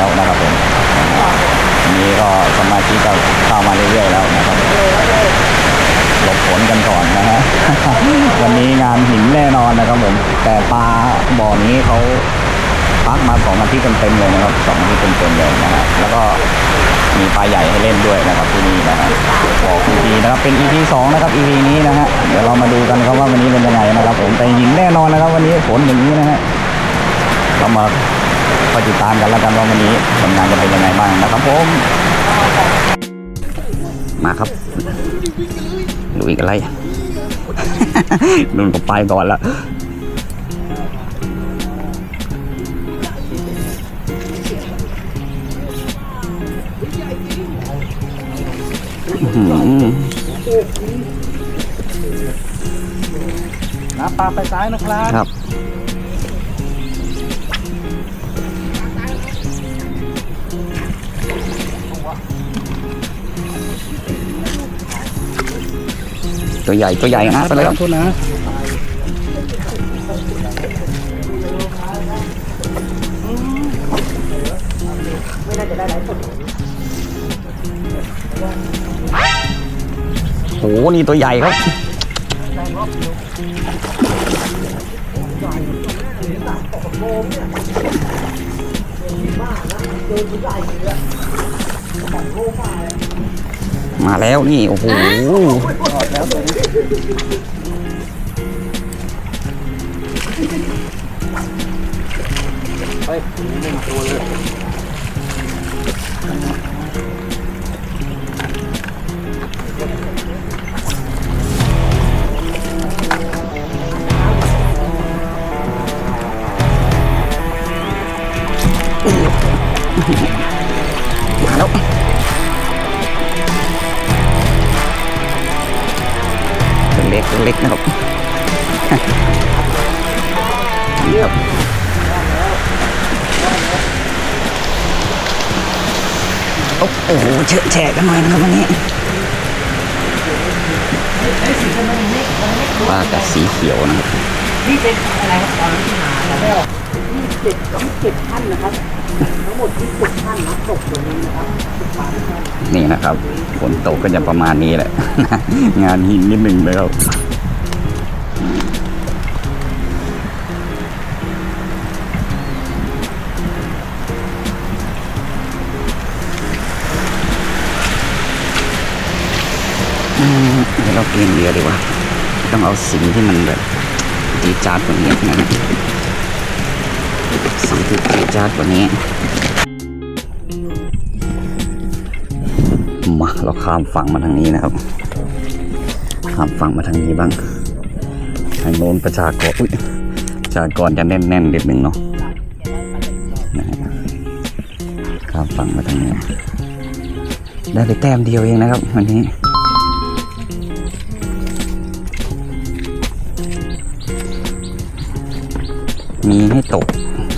แล้วนะครับผมวันนี้ก็สมาชิกก็เข้ามาเรื่อยๆแล้วนะครับหลบฝนกันก่อนนะฮะวันนี้งานหินแน่นอนนะครับผม แต่ปลาบ่อนี้เขาพักมาสองอาทิตย์เต็มๆเลยนะครับสองอาทิตย์เต็มๆเลยนะฮะแล้วก็มีปลาใหญ่ให้เล่นด้วยนะครับที่นี่นะฮะบอกอีพีนะครับเป็น EP สองนะครับ EP นี้นะฮะเดี๋ยวเรามาดูกันครับว่าวันนี้เป็นยังไงนะครับผมแต่หินแน่นอนนะครับ วันนี้ฝนอย่างนี้นะฮะเรามาค อยติดตามกันแล้วกันว่าวันนี้ผลงานจะเป็นยังไงบ้างนะครับผม มาครับดูอีกอะไรนุ่นก็ไปก่อนละอื้อหือนะปลาไปซ้ายนะครับ ครับ ตัวใหญ่ตัวใหญ่นะไปเลยครับคุณนะโหนี่ตัวใหญ่ครับมาแล้วนี่ โอ้โห ไปหนึ่งตัวเลย นะครับนี่ครับโอ้โหเฉอะแฉะกันหน่อยนะครับวันนี้ปลากัดสีเขียวนะครับนี่เป็นอะไรครับตอนที่หาแล้วเจ็ดต้องเจ็ดท่านนะครับทั้งหมดที่เจ็ดท่านนับตกตรงนี้นะครับสิบสามท่านนี่นะครับฝนตกก็จะประมาณนี้แหละ งานหินนิดหนึ่งเลยครับ เดี๋ยวเราเปลี่ยดีกว่า ต้องเอาสีที่มันแบบจีจาดกว่านี้นะฮะสีที่จีจาดกว่านี้ มาเราข้ามฝั่งมาทางนี้นะครับ ข้ามฝั่งมาทางนี้บ้าง ทางโน้นประชากรอุ้ยประชากรจะแน่นๆนิดหนึ่งเนาะนะฮะข้ามฝั่งมาทางนี้ ได้ไปแต้มเดียวเองนะครับ วันนี้ มีให้ตก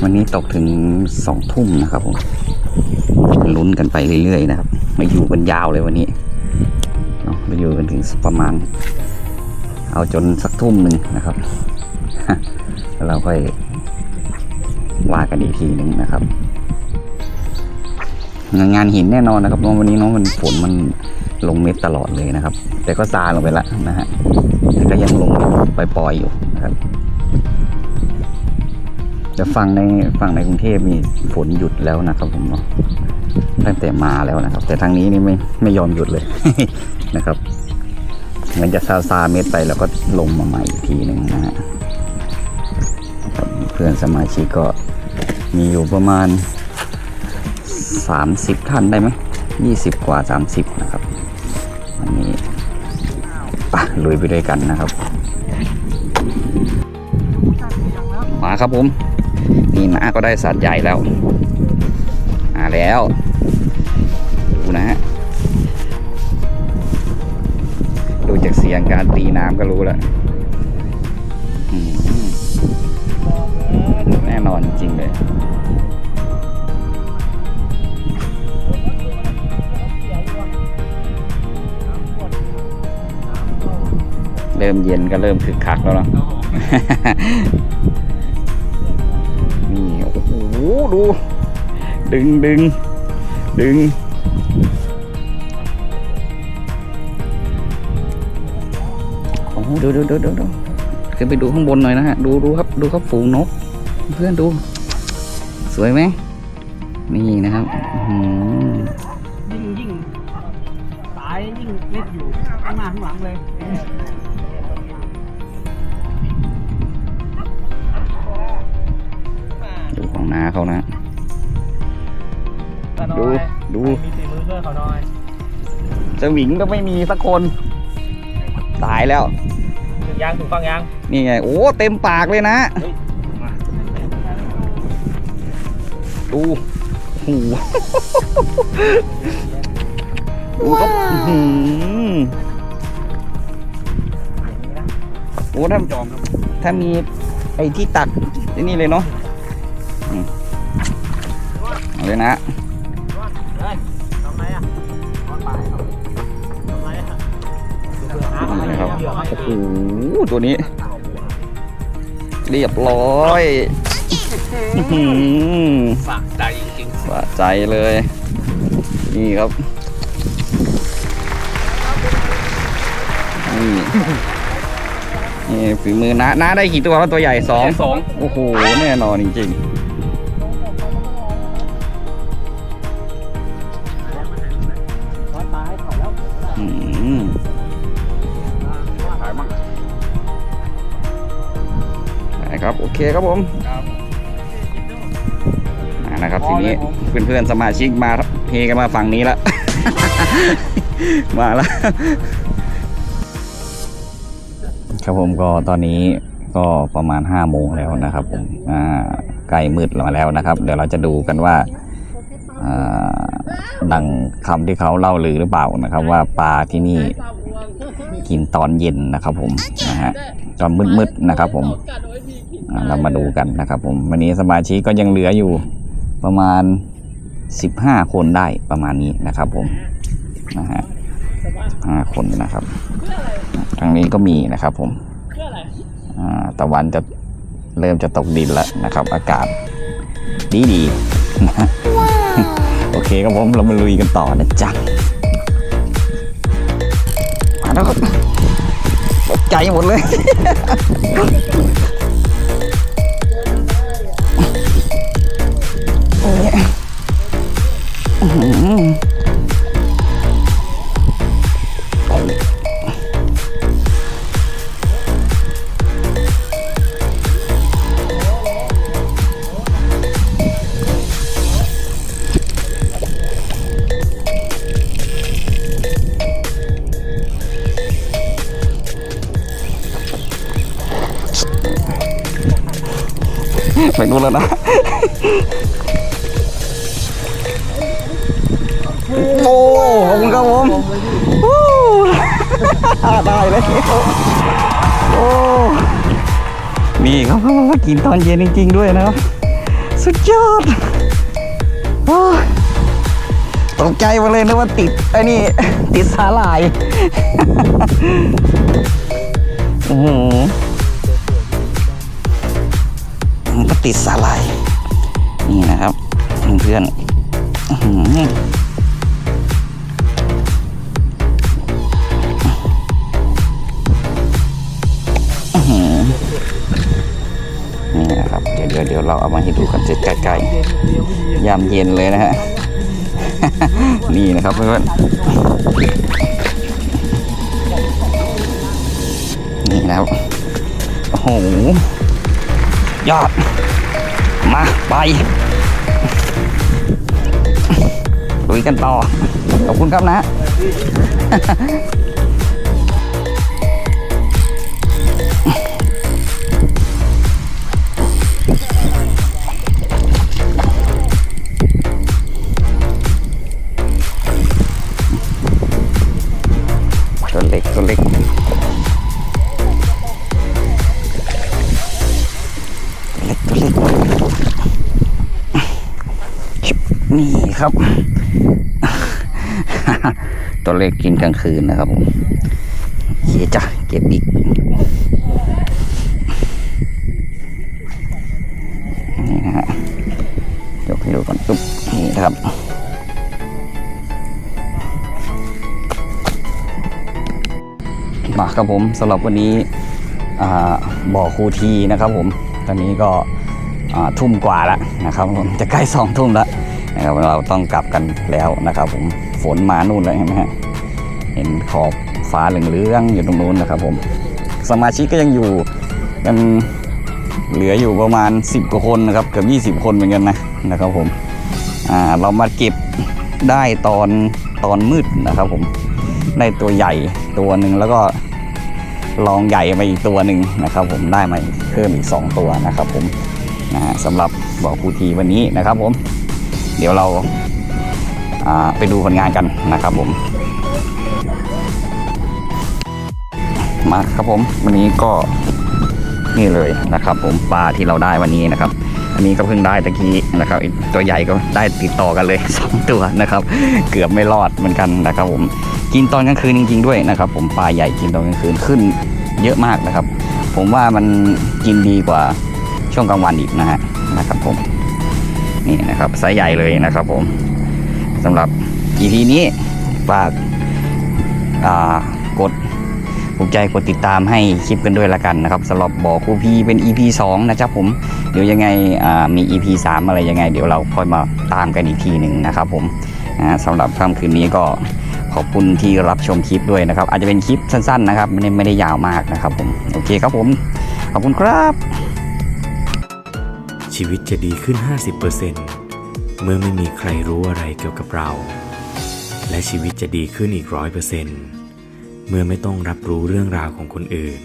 วันนี้ตกถึงสองทุ่มนะครับผมลุ้นกันไปเรื่อยๆนะครับ มาอยู่กันยาวเลยวันนี้เนาะมาอยู่กันถึงประมาณ เอาจนสักทุ่มหนึ่งนะครับแล้วเราค่อยว่ากันอีกทีหนึ่งนะครับ งานหินแน่นอนนะครับเพราะวันนี้น้องมันฝนมันลงเม็ดตลอดเลยนะครับ แต่ก็ซาลงไปล้วนะฮะแต่ก็ยังลงไปปล่อยๆอยู่นะครับ แต่ฝั่งในฝั่งในกรุงเทพมีฝนหยุดแล้วนะครับผมเนาะตั้งแต่มาแล้วนะครับ แต่ทางนี้นี่ไม่ไม่ยอมหยุดเลยนะครับ เหมือนจะซาซาเม็ดไปแล้วก็ลงมาใหม่อีกทีหนึ่งนะฮะเพื่อนสมาชิกก็มีอยู่ประมาณ 30 ท่านได้ไหม20กว่า 30 นะครับวันนี้ไปะลุยไปด้วยกันนะครับ มาครับผม นี่นะก็ได้สัตว์ใหญ่แล้วมาแล้วดูนะฮะดูจากเสียงการตีน้ำก็รู้แล้วอืมแน่นอนจริงเลยเริ่มเย็นก็เริ่มคึกคักแล้วเนาะ ดู ดึงดึงดึง โอ้โหดูดูดูดูดูขึ้นไปดูข้างบนหน่อยนะฮะ ดูดูครับ ดูครับฝูงนก เพื่อนดู สวยไหม นี่นะครับอื้อหือยิ่งยิ่งสายยิ่งเล็ดอยู่ข้างหน้าข้างหลังเลย เขานะ ดู ดู มีฝีมือเพื่อนเขาหน่อยสวิงก็ไม่มีสักคน ตายแล้วถึงยางถูกฟังยาง นี่ไง โอ้ เต็มปากเลยนะ ดูโอ้โหดูครับอื้อหือโอ้ถ้าถ้ามีไอ้ที่ตัดไอ้นี่เลยเนาะอืม เอาเลยนะเฮ้ยทำไรอะนอนไปทำไรอะนี่ครับโอ้โหตัวนี้ เรียบร้อยอื้อหือสะใจจริงสะใจเลย นี่ครับนี่นี่ฝีมือน้าน้าได้กี่ตัวครับตัวใหญ่สองสองโอ้โห แน่นอนจริงน แล้วๆอืมขายมั่งได้ครับ โอเคครับผมอ่านะครับทีนี้เพื่อนๆสมาชิกมาเฮกันมาฝั่งนี้ละ มาแล้วครับผมก็ตอนนี้ก็ประมาณ5โมงแล้วนะครับผมอ่าใกล้มืดมาแล้วนะครับ เดี๋ยวเราจะดูกันว่าอ่า ดังคำที่เขาเล่าลือหรือเปล่านะครับ ว่าปลาที่นี่กินตอนเย็นนะครับผมนะฮะตอนมืดๆนะครับผมเรามาดูกันนะครับผมวันนี้สมาชิกก็ยังเหลืออยู่ประมาณ 15 คนได้ประมาณนี้นะครับผมนะฮะห้าคนนะครับทางนี้ก็มีนะครับผมตะวันจะเริ่มจะตกดินแล้วนะครับ อากาศดีดีนะ คครับผมเรามาลุยกันต่อนะจ๊ะมาแล้วครับตกใจหมดเลย ไปนู่นแล้วนะโอ้ขอบคุณครับผมได้เลยโอ้นี่เขาเขามากินตอนเย็นจริง ๆ ด้วยนะครับ สุดยอดตกใจมาเลยนะว่าติดไอ้นี่ ติดสาหร่ายอ้โห มันก็ติดสาลาย นี่นะครับเพื่อนนี่นะครับ เดี๋ยวเดี๋ยวเดี๋ยวเราเอามาให้ดูกันเสร็จใกล้ๆยามเย็นเลยนะฮะ นี่นะครับเพื่อนนี่นะครับโอ้โห ยอด มาไปลุยกันต่อ ขอบคุณครับนะ นี่ครับ ตัวเล็กกินกลางคืนนะครับผมโอเคจ้ะเก็บอีกนี่นะฮะยกให้ดูก่อนปุ๊บนี่นะครับมาครับผมสำหรับวันนี้บ่อคูทีนะครับผม ตอนนี้ก็ทุ่มกว่าแล้วนะครับผมจะใกล้สองทุ่มแล้ว นะครับเราต้องกลับกันแล้วนะครับ ผมฝนมานู่นเลยเห็นไหมฮะเห็นขอบฟ้าเหลืองๆอยู่ตรงนู้นนะครับ ผมสมาชิกก็ยังอยู่กันเหลืออยู่ประมาณ 10กว่าคนนะครับเกือบ20 คนเหมือนกันนะนะครับ ผมอ่าเรามาเก็บได้ตอนตอนมืดนะครับ ผมได้ตัวใหญ่ตัวหนึ่งแล้วก็ลองใหญ่มาอีกตัวหนึ่งนะครับ ผมได้มาเพิ่มอีก 2 ตัวนะครับ ผมนะฮะสำหรับบ่อคูทีวันนี้นะครับ ผม เดี๋ยวเราาไปดูผลงานกันนะครับผม มาครับผม วันนี้ก็นี่เลยนะครับ ผมปลาที่เราได้วันนี้นะครับ อันนี้ก็เพิ่งได้ตะกี้นะครับตัวใหญ่ก็ได้ติดต่อกันเลยสองตัวนะครับ เกือบไม่รอดเหมือนกันนะครับ ผมกินตอนกลางคืนจริง ๆ ด้วยนะครับ ผมปลาใหญ่กินตอนกลางคืนขึ้นเยอะมากนะครับ ผมว่ามันกินดีกว่าช่วงกลางวันอีกนะฮะนะครับผม นี่นะครับไซส์ใหญ่เลยนะครับผมสำหรับ EP นี้ฝากกดภูมิใจกดติดตามให้คลิปกันด้วยละกันนะครับสำหรับบอกครูพีเป็น EP 2 นะครับผมเดี๋ยวยังไงมี EP 3 อะไรยังไง เดี๋ยวเราค่อยมาตามกันอีกทีหนึ่งนะครับผมสำหรับค่ำคืนนี้ก็ขอบคุณที่รับชมคลิปด้วยนะครับ อาจจะเป็นคลิปสั้นๆนะครับ ไม่ได้ไม่ได้ยาวมากนะครับผม โอเคครับผม ขอบคุณครับ ชีวิตจะดีขึ้น 50%เมื่อไม่มีใครรู้อะไรเกี่ยวกับเรา และชีวิตจะดีขึ้นอีกร้อยเปอร์เซ็นต์เมื่อไม่ต้องรับรู้เรื่องราวของคนอื่น